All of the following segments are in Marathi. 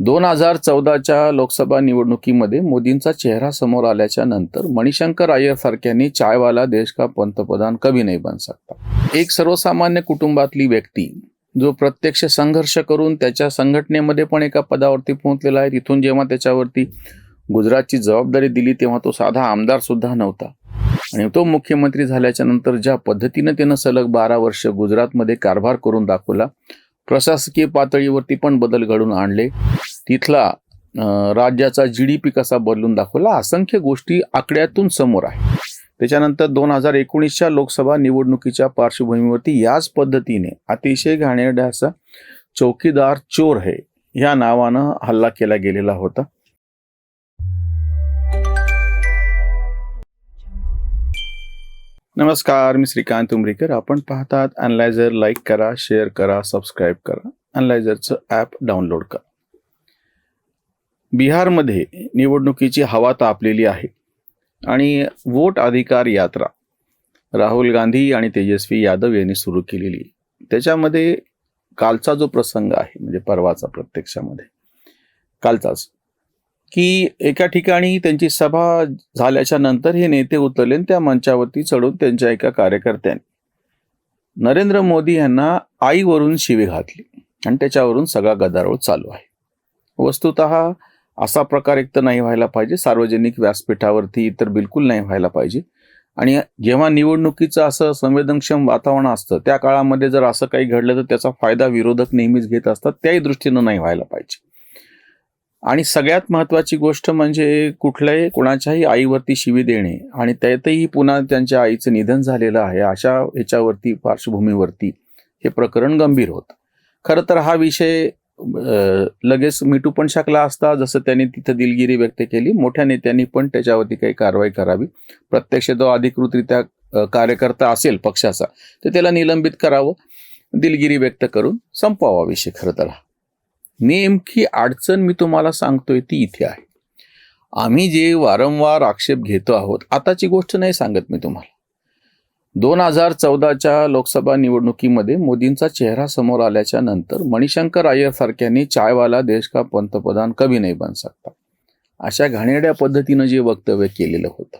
दोन हजार चौदाच्या लोकसभा निवडणुकीमध्ये मोदींचा चेहरा समोर आल्याच्यानंतर मणिशंकर अय्यर सारख्यांनी चायवाला देश का पंतप्रधान कभी नाही बन सकता. एक सर्वसामान्य कुटुंबातली व्यक्ती जो प्रत्यक्ष संघर्ष करून त्याच्या संघटनेमध्ये पण एका पदावरती पोहोचलेला आहे तिथून जेव्हा त्याच्यावरती गुजरातची जबाबदारी दिली तेव्हा तो साधा आमदार सुद्धा नव्हता. आणि तो मुख्यमंत्री झाल्याच्यानंतर ज्या पद्धतीनं त्यानं सलग बारा वर्ष गुजरातमध्ये कारभार करून दाखवला प्रशासकीय पातळीवरती पण बदल घडून आणले. तिथला राज्याचा जी डी पी कसा बदलून दाखवला असंख्य गोष्टी आकड्यातून समोर आहे. त्याच्यानंतर दोन हजार एकोणीसच्या लोकसभा निवडणुकीच्या पार्श्वभूमीवरती याच पद्धतीने अतिशय घाणेरड्या असा चौकीदार चोर है या नावानं हल्ला केला गेलेला होता. नमस्कार मी श्रीकांत उमरीकर. आपण पाहतात अनलायझर लाईक करा शेअर करा सबस्क्राईब करा. अनलायझरचं ॲप डाउनलोड करा. बिहारमध्ये निवडणुकीची हवा तापलेली आहे आणि वोट अधिकार यात्रा. राहुल गांधी आणि तेजस्वी यादव यांनी सुरू केलेली. त्याच्यामध्ये कालचा जो प्रसंग आहे म्हणजे परवाचा प्रत्यक्षामध्ये. कालचाच. की एका ठिकाणी त्यांची सभा झाल्याच्यानंतर हे नेते उतरले त्या मंचावरती चढून त्यांच्या एका कार्यकर्त्यांनी नरेंद्र मोदी यांना आईवरून शिवी घातली आणि त्याच्यावरून सगळा गदारोळ चालू आहे. वस्तुत असा प्रकार एक तर नाही व्हायला पाहिजे सार्वजनिक व्यासपीठावरती तर बिलकुल नाही व्हायला पाहिजे. आणि जेव्हा निवडणुकीचं असं संवेदनक्षम वातावरण असतं त्या काळामध्ये जर असं काही घडलं तर त्याचा फायदा विरोधक नेहमीच घेत असतात त्याही दृष्टीनं नाही व्हायला पाहिजे. आणि सगळ्यात महत्त्वाची गोष्ट म्हणजे कुठल्याही कोणाच्याही आईवरती शिवी देणे आणि त्यातही पुन्हा त्यांच्या आईचं निधन झालेलं आहे अशा ह्याच्यावरती पार्श्वभूमीवरती हे प्रकरण गंभीर होतं. खरं तर हा विषय लगेच मिटू पण शकला असता जसं त्यांनी तिथं दिलगिरी व्यक्त केली. मोठ्या नेत्यांनी पण त्याच्यावरती काही कारवाई करावी. प्रत्यक्ष जो अधिकृतरित्या कार्यकर्ता असेल पक्षाचा तर त्याला निलंबित करावं दिलगिरी व्यक्त करून संपवावा विषय खरं तर हा. नेमकी अडचण मी तुम्हाला सांगतोय ती इथे आहे. आम्ही जे वारंवार आक्षेप घेतो आहोत आताची गोष्ट नाही सांगत मी तुम्हाला. दोन हजार चौदाच्या लोकसभा निवडणुकीमध्ये मोदींचा चेहरा समोर आल्याच्यानंतर मणिशंकर अय्यर सारख्यांनी चायवाला देश का पंतप्रधान कभी नाही बन सकता. अशा घाणेरड्या पद्धतीनं जे वक्तव्य केलेलं होतं.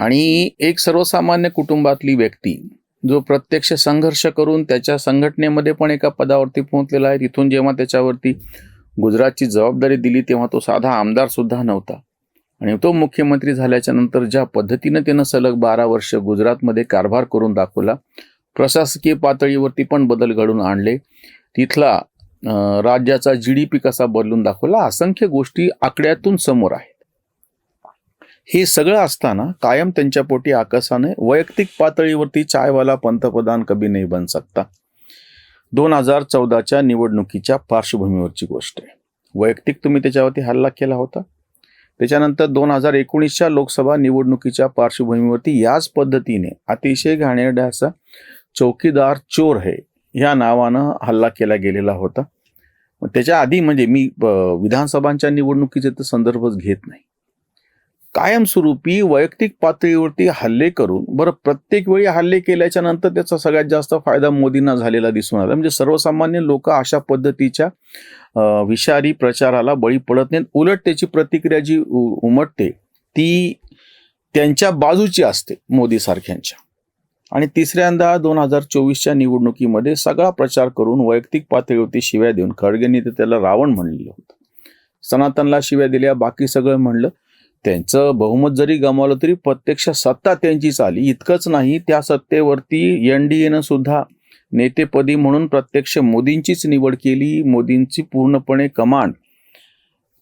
आणि एक सर्वसामान्य कुटुंबातली व्यक्ती जो प्रत्यक्ष संघर्ष करून त्याच्या संघटनेमध्ये पण एका पदावरती पोहोचलेला आहे. तिथून जेव्हा त्याच्यावरती गुजरातची जबाबदारी दिली तेव्हा तो साधा आमदार सुद्धा नव्हता. आणि तो मुख्यमंत्री झाल्याच्यानंतर ज्या पद्धतीनं त्यानं सलग बारा वर्ष गुजरातमध्ये कारभार करून दाखवला प्रशासकीय पातळीवरती पण बदल घडून आणले. तिथला राज्याचा जी डी पी कसा बदलून दाखवला असंख्य गोष्टी आकड्यातून समोर आहे हे सगळं असताना कायम त्यांच्या पोटी आकाशाने वैयक्तिक पातळीवरती चायवाला पंतप्रधान कभी नाही बन सकता. दोन हजार चौदाच्या निवडणुकीच्या पार्श्वभूमीवरची गोष्ट आहे. वैयक्तिक तुम्ही त्याच्यावरती हल्ला केला होता. त्याच्यानंतर दोन हजार एकोणीसच्या लोकसभा निवडणुकीच्या पार्श्वभूमीवरती याच पद्धतीने अतिशय घाणेरड्या असा चौकीदार चोर हे ह्या नावानं हल्ला केला गेलेला होता. त्याच्या आधी म्हणजे मी विधानसभांच्या निवडणुकीचे तर संदर्भच घेत नाही. कायमस्वरूपी वैयक्तिक पातळीवरती हल्ले करून बरं प्रत्येक वेळी हल्ले केल्याच्यानंतर त्याचा सगळ्यात जास्त फायदा मोदींना झालेला दिसून आला. म्हणजे सर्वसामान्य लोक अशा पद्धतीच्या विषारी प्रचाराला बळी पडत नाहीत. उलट त्याची प्रतिक्रिया जी उमटते ती त्यांच्या बाजूची असते मोदी सारख्यांच्या. आणि तिसऱ्यांदा दोन हजार चोवीसच्या निवडणुकीमध्ये सगळा प्रचार करून वैयक्तिक पातळीवरती शिव्या देऊन खडगेंनी तर त्याला रावण म्हणलेलं होतं. सनातनला शिव्या दिल्या बाकी सगळं म्हणलं. त्यांचं बहुमत जरी गमावलं तरी प्रत्यक्ष सत्ता त्यांचीच आली. इतकंच नाही त्या सत्तेवरती एन डी एनं सुद्धा नेतेपदी म्हणून प्रत्यक्ष मोदींचीच निवड केली. मोदींची पूर्णपणे कमांड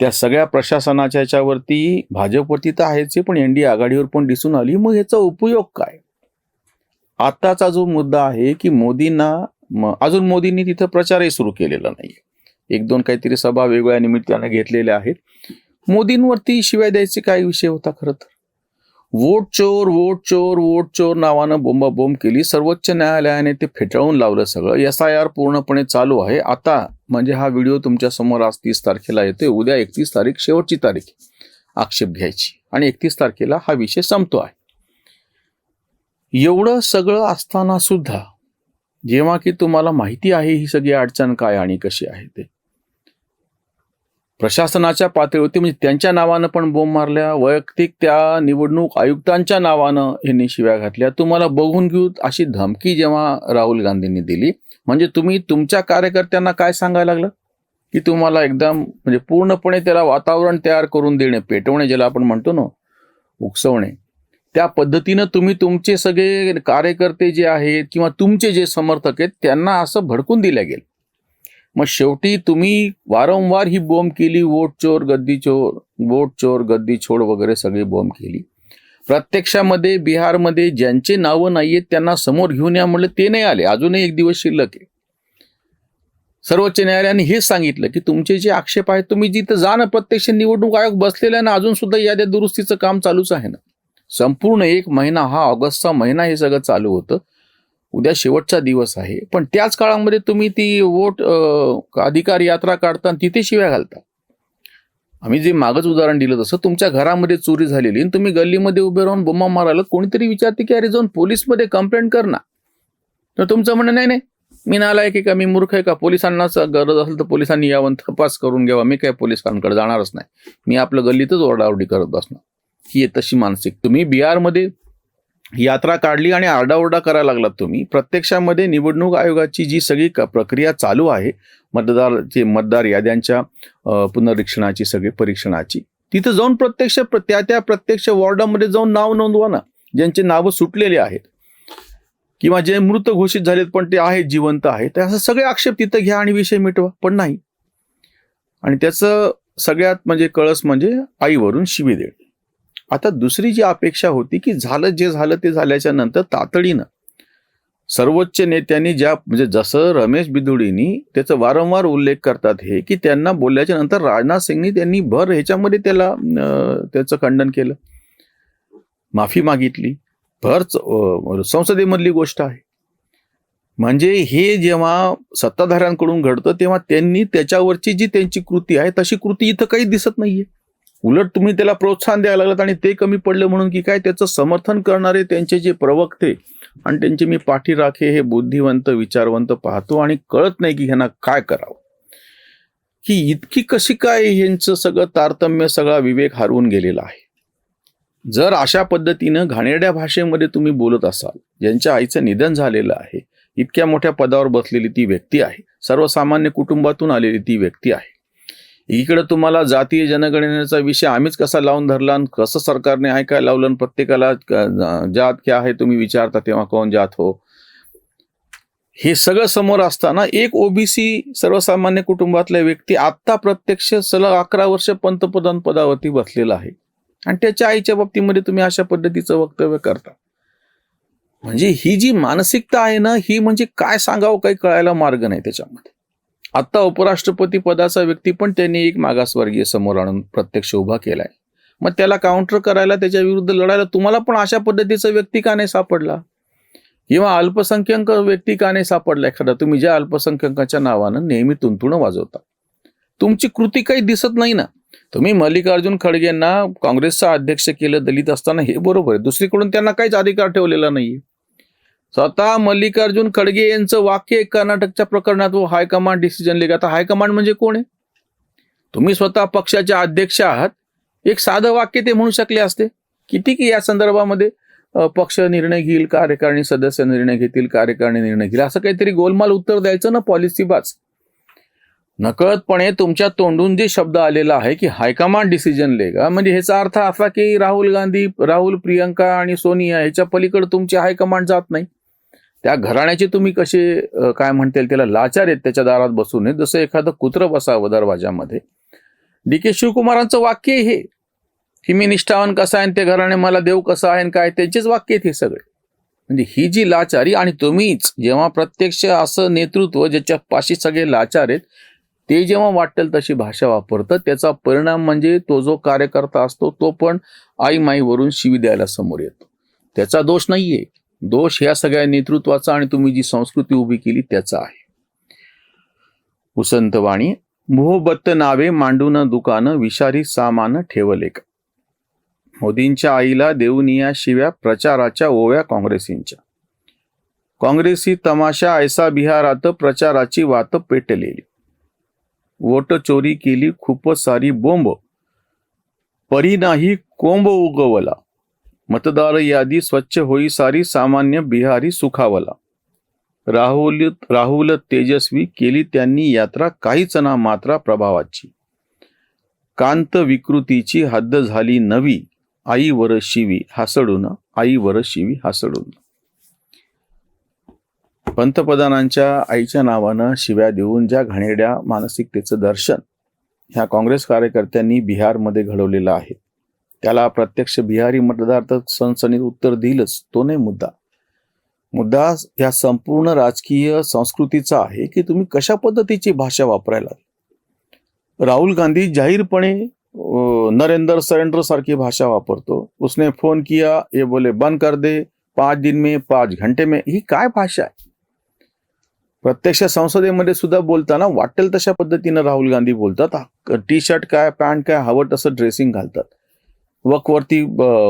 त्या सगळ्या प्रशासनाच्या याच्यावरती भाजपवरती तर आहेच आहे, पण एन डी आघाडीवर पण दिसून आली. मग ह्याचा उपयोग काय? आताचा जो मुद्दा आहे की मोदींना अजून मोदींनी तिथं प्रचारही सुरू केलेला नाही एक दोन काहीतरी सभा वेगवेगळ्या निमित्ताने घेतलेल्या आहेत. मोदींवरती शिवाय द्यायचे काय विषय होता खरं तर. वोट चोर वोट चोर वोट चोर नावानं बोंबाबोंब केली. सर्वोच्च न्यायालयाने ते फेटाळून लावलं सगळं. एस आय आर पूर्णपणे चालू आहे. आता म्हणजे हा व्हिडिओ तुमच्यासमोर आज तीस तारखेला येतोय. उद्या एकतीस तारीख शेवटची तारीख आक्षेप घ्यायची. आणि एकतीस तारखेला हा विषय संपतो आहे. एवढं सगळं असताना सुद्धा जेव्हा की तुम्हाला माहिती आहे ही सगळी अडचण काय आणि कशी आहे ते प्रशासनाच्या पातळीवरती म्हणजे त्यांच्या नावानं पण बोंब मारल्या वैयक्तिक त्या निवडणूक आयुक्तांच्या नावानं यांनी शिव्या घातल्या. तुम्हाला बघून घेऊ अशी धमकी जेव्हा राहुल गांधींनी दिली म्हणजे तुम्ही तुमच्या कार्यकर्त्यांना काय सांगायला लागलं? की तुम्हाला एकदम म्हणजे पूर्णपणे त्याला वातावरण तयार करून देणे पेटवणे ज्याला आपण म्हणतो ना उकसवणे. त्या पद्धतीनं तुम्ही तुमचे सगळे कार्यकर्ते जे आहेत किंवा तुमचे जे समर्थक आहेत त्यांना असं भडकून दिल्या गेलं मग शेवटी तुम्ही वारंवार ही बोंब केली वोट चोर गद्दी चोर वोट चोर गद्दी छोड वगैरे सगळी बोंब केली. प्रत्यक्षामध्ये बिहारमध्ये ज्यांचे नावं नाही आहेत त्यांना समोर घेऊन या म्हणलं ते नाही आले. अजूनही एक दिवस शिल्लक आहे. सर्वोच्च न्यायालयाने हेच सांगितलं की तुमचे जे आक्षेप आहेत तुम्ही जिथं जा ना प्रत्यक्ष निवडणूक आयोग बसलेला आहे ना अजून सुद्धा याद्या दुरुस्तीचं काम चालूच आहे ना. संपूर्ण एक महिना हा ऑगस्टचा महिना हे सगळं चालू होतं. उद्या शेवटचा दिवस आहे. पण त्याच काळामध्ये तुम्ही ती वोट अधिकार यात्रा काढता आणि तिथे शिव्या घालता. आम्ही जे मागच उदाहरण दिलं तसं तुमच्या घरामध्ये चोरी झालेली आणि तुम्ही गल्लीमध्ये उभे राहून बोमा मारायला कोणीतरी विचारते की अरे जाऊन पोलीसमध्ये कंप्लेंट कर ना. तर तुमचं म्हणणं नाही नाही मी नालायक आहे का? मी मूर्ख आहे का? पोलिसांनाच गरज असेल तर पोलिसांनी यावं तपास करून घ्यावा. मी काय पोलिसांकडे जाणारच नाही. मी आपलं गल्लीतच ओरडाओरडी करत बसणार. ही तशी मानसिक. तुम्ही बिहारमध्ये यात्रा काढली आणि आरडाओरडा करायला लागलात तुम्ही. प्रत्यक्षामध्ये निवडणूक आयोगाची जी सगळी क- प्रक्रिया चालू आहे मतदारचे मतदार याद्यांच्या पुनरीक्षणाची सगळी परीक्षणाची तिथं जाऊन प्रत्यक्ष प्र- त्या त्या प्रत्यक्ष वॉर्डामध्ये जाऊन नाव नोंदवा ना. ज्यांचे नावं सुटलेले आहेत किंवा जे मृत घोषित झालेत पण ते आहेत जिवंत आहेत तर असं सगळे आक्षेप तिथं घ्या आणि विषय मिटवा पण नाही. आणि त्याचं सगळ्यात म्हणजे कळस म्हणजे आईवरून शिवी देणे आता दुसरी जी अपेक्षा होती की झालं जे झालं ते झाल्याच्यानंतर तातडीनं सर्वोच्च नेत्यांनी ज्या म्हणजे जसं रमेश बिदुडींनी त्याचा वारंवार उल्लेख करतात हे की त्यांना बोलल्याच्या नंतर राजनाथ सिंगनी त्यांनी भर ह्याच्यामध्ये त्याला त्याचं खंडन केलं. माफी मागितली. भर संसदेमधली गोष्ट आहे. म्हणजे हे जेव्हा सत्ताधाऱ्यांकडून घडतं तेव्हा त्यांनी त्याच्यावरची जी त्यांची कृती आहे तशी कृती इथं काही दिसत नाहीये. उलट तुम्ही त्याला प्रोत्साहन द्यायला लागलात आणि ते कमी पडलं म्हणून की काय त्याचं समर्थन करणारे त्यांचे जे प्रवक्ते आणि त्यांचे मी पाठीराखे हे बुद्धिवंत विचारवंत पाहतो आणि कळत नाही की ह्यांना काय करावं. की इतकी कशी काय ह्यांचं सगळं तारतम्य सगळा विवेक हरवून गेलेला आहे? जर अशा पद्धतीनं घाणेरड्या भाषेमध्ये तुम्ही बोलत असाल ज्यांच्या आईचं निधन झालेलं आहे इतक्या मोठ्या पदावर बसलेली ती व्यक्ती आहे सर्वसामान्य कुटुंबातून आलेली ती व्यक्ती आहे इकडे तुम्हाला जातीय जनगणनेचा विषय आम्हीच कसा लावून धरला आणि कसं सरकारने आहे काय लावलं आणि प्रत्येकाला जात क्या आहे तुम्ही विचारता तेव्हा कोण जात हो? हे सगळं समोर असताना एक ओबीसी सर्वसामान्य कुटुंबातला व्यक्ती आत्ता प्रत्यक्ष सलग अकरा वर्ष पंतप्रधान पदावरती बसलेला आहे. आणि त्याच्या आईच्या बाबतीमध्ये तुम्ही अशा पद्धतीचं वक्तव्य करता. म्हणजे ही जी मानसिकता आहे ना ही म्हणजे काय सांगावं काही कळायला मार्ग नाही त्याच्यामध्ये. आत्ता उपराष्ट्रपती पदाचा व्यक्ती पण त्यांनी एक मागासवर्गीय समोर आणून प्रत्यक्ष उभा केलाय. मग त्याला काउंटर करायला त्याच्या विरुद्ध लढायला तुम्हाला पण अशा पद्धतीचा व्यक्ती का नाही सापडला? किंवा अल्पसंख्याक व्यक्ती का नाही सापडला एखादा? तुम्ही ज्या अल्पसंख्याकाच्या नावानं नेहमी तुंतुणं वाजवता. तुमची कृती काही दिसत नाही ना? तुम्ही मल्लिकार्जुन खडगेंना काँग्रेसचा अध्यक्ष केलं दलित असताना हे बरोबर आहे. दुसरीकडून त्यांना काहीच अधिकार ठेवलेला नाहीये. स्वतः मल्लिकार्जुन खडगे यांचं वाक्य कर्नाटकच्या प्रकरणात व हायकमांड डिसिजन लेगा. आता हायकमांड म्हणजे कोण आहे? तुम्ही स्वतः पक्षाचे अध्यक्ष आहात. एक साधं वाक्य ते म्हणू शकले असते. किती की या संदर्भामध्ये पक्ष निर्णय घेईल कार्यकारिणी सदस्य निर्णय घेतील कार्यकारिणी निर्णय घेईल. असं काहीतरी गोलमाल उत्तर द्यायचं ना पॉलिसी बाज. नकळतपणे तुमच्या तोंडून जे शब्द आलेला आहे की हायकमांड डिसिजन लेगा म्हणजे ह्याचा अर्थ असा की राहुल गांधी राहुल प्रियंका आणि सोनिया ह्याच्या पलीकडे तुमची हायकमांड जात नाही. त्या घराण्याचे तुम्ही कसे काय म्हणतील त्याला लाचार आहेत त्याच्या दारात बसू नये जसं एखादं कुत्र बसावं दरवाजामध्ये डी के शिवकुमारांचं वाक्य हे. की मी निष्ठावान कसा आहे ते घराणे मला देव कसा आहे आणि काय त्यांचेच वाक्य आहेत हे सगळे. म्हणजे ही जी लाचारी आणि तुम्हीच जेव्हा प्रत्यक्ष असं नेतृत्व ज्याच्या पाशी सगळे लाचार आहेत ते जेव्हा वाटेल तशी भाषा वापरतं त्याचा परिणाम म्हणजे तो जो कार्यकर्ता असतो तो पण आई माईवरून शिवी द्यायला समोर येतो. त्याचा दोष नाहीये. दोष ह्या सगळ्या नेतृत्वाचा आणि तुम्ही जी संस्कृती उभी केली त्याचा आहे. उसंतवाणी मोहबत्त नावे मांडून दुकानं विषारी सामान ठेवले का? मोदींच्या आईला देऊनिया शिव्या प्रचाराच्या ओव्या काँग्रेसींच्या. काँग्रेसी तमाशा ऐसा बिहारात प्रचाराची वात पेटलेली. वोट चोरी केली खूपच सारी बोंब. परी नाही कोंब उगवला. मतदार यादी स्वच्छ होई सारी सामान्य बिहारी सुखावला. राहुल राहुल तेजस्वी केली त्यांनी यात्रा काहीच ना मात्रा प्रभावाची. कांत विकृतीची हद्द झाली नवी आईवर शिवी हासडून आईवर शिवी हासडून. पंतप्रधानांच्या आईच्या नावानं शिव्या देऊन ज्या घाणेड्या मानसिकतेचं दर्शन ह्या काँग्रेस कार्यकर्त्यांनी बिहारमध्ये घडवलेलं आहे. त्याला प्रत्यक्ष बिहारी मतदार तर सणसणीत उत्तर देईलच तो नाही मुद्दा. मुद्दा या संपूर्ण राजकीय संस्कृतीचा आहे की तुम्ही कशा पद्धतीची भाषा वापरायला राहुल गांधी जाहीरपणे नरेंद्र सरेंद्र सारखी भाषा वापरतो. उसने फोन किया ये बोले बंद कर दे पाच दिन में पाच घंटे में. ही काय भाषा आहे? प्रत्यक्ष संसदेमध्ये सुद्धा बोलताना वाटेल तशा पद्धतीनं राहुल गांधी बोलतात. टी शर्ट काय पॅन्ट काय हवं तसं ड्रेसिंग घालतात. वकवरती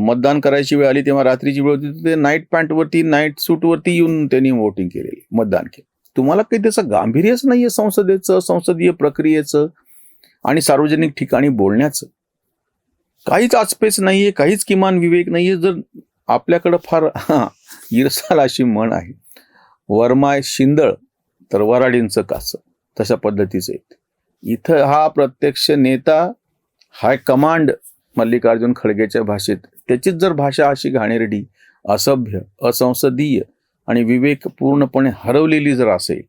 मतदान करायची वेळ आली तेव्हा रात्रीची वेळ होती ते नाईट पॅन्टवरती नाईट सूटवरती येऊन त्यांनी वोटिंग केलेली मतदान केलं. तुम्हाला काही त्याचं गांभीर्यच नाहीये संसदेचं संसदीय प्रक्रियेचं आणि सार्वजनिक ठिकाणी बोलण्याचं? काहीच आचपेच नाहीये काहीच किमान विवेक नाहीये जर आपल्याकडं फार इरसाल अशी म्हण आहे. वरमाय शिंदळ तर वराडींचं कासं तशा पद्धतीचं आहे. इथं हा प्रत्यक्ष नेता हाय कमांड मल्लिकार्जुन खडगेच्या भाषेत. त्याचीच जर भाषा अशी घाणेरडी असभ्य असंसदीय आणि विवेक पूर्णपणे हरवलेली जर असेल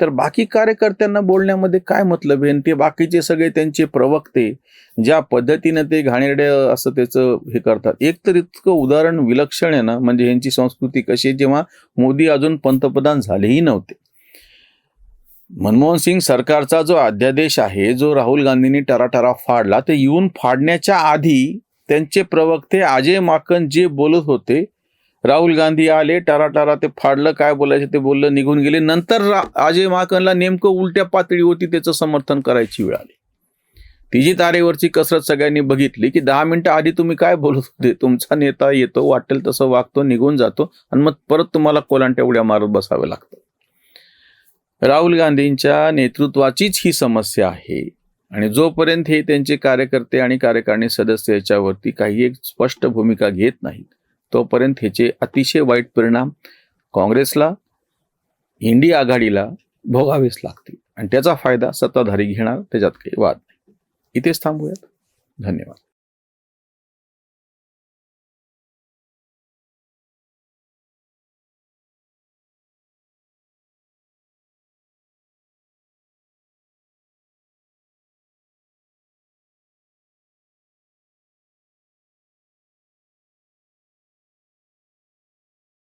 तर बाकी कार्यकर्त्यांना बोलण्यामध्ये काय मतलब आहे? आणि ते बाकीचे सगळे त्यांचे प्रवक्ते ज्या पद्धतीनं ते घाणेरडे असं त्याचं हे करतात. एक तर इतकं उदाहरण विलक्षण आहे ना म्हणजे यांची संस्कृती कशी जेव्हा मोदी अजून पंतप्रधान झालेही नव्हते. मनमोहन सिंग सरकारचा जो अध्यादेश आहे जो राहुल गांधींनी टराटरा फाडला ते येऊन फाडण्याच्या आधी त्यांचे प्रवक्ते अजय माकन जे बोलत होते राहुल गांधी आले टराटरा ते फाडलं काय बोलायचं ते बोललं निघून गेले. नंतर अजय माकनला नेमकं उलट्या पातळीवरती त्याचं समर्थन करायची वेळ आली. तिची तारेवरची कसरत सगळ्यांनी बघितली की दहा मिनिटं आधी तुम्ही काय बोलत होते? तुमचा नेता येतो वाटेल तसं वागतो निघून जातो आणि मग परत तुम्हाला कोलांट्या उड्या मारत बसावे लागतं राहुल गांधींच्या नेतृत्वाचीच ही समस्या आहे. आणि जोपर्यंत हे त्यांचे कार्यकर्ते आणि कार्यकारिणी सदस्य याच्यावरती काही एक स्पष्ट भूमिका घेत नाहीत तोपर्यंत ह्याचे अतिशय वाईट परिणाम काँग्रेसला इंडी आघाडीला भोगावेच लागतील. आणि त्याचा फायदा सत्ताधारी घेणार त्याच्यात काही वाद नाही. इथेच थांबूयात. धन्यवाद.